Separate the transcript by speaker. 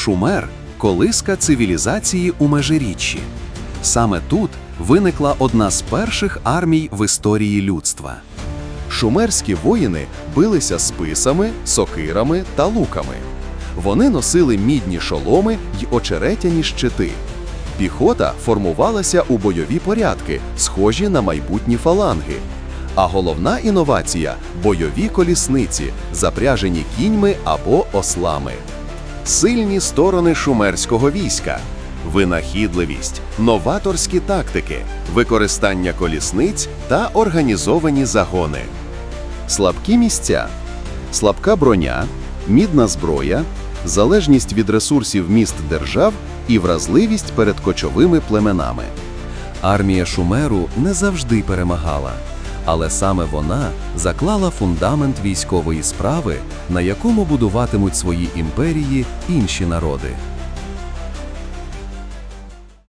Speaker 1: Шумер колиска цивілізації у межиріччі. Саме тут виникла одна з перших армій в історії людства.
Speaker 2: Шумерські воїни билися списами, сокирами та луками. Вони носили мідні шоломи й очеретяні щити. Піхота формувалася у бойові порядки, схожі на майбутні фаланги. А головна інновація бойові колісниці, запряжені кіньми або ослами. Сильні сторони шумерського війська, винахідливість, новаторські тактики, використання колісниць та організовані загони. Слабкі місця, слабка броня, мідна зброя, залежність від ресурсів міст держав і вразливість перед кочовими племенами.
Speaker 1: Армія Шумеру не завжди перемагала, але саме вона заклала фундамент військової справи, на якому будуватимуть свої імперії інші народи.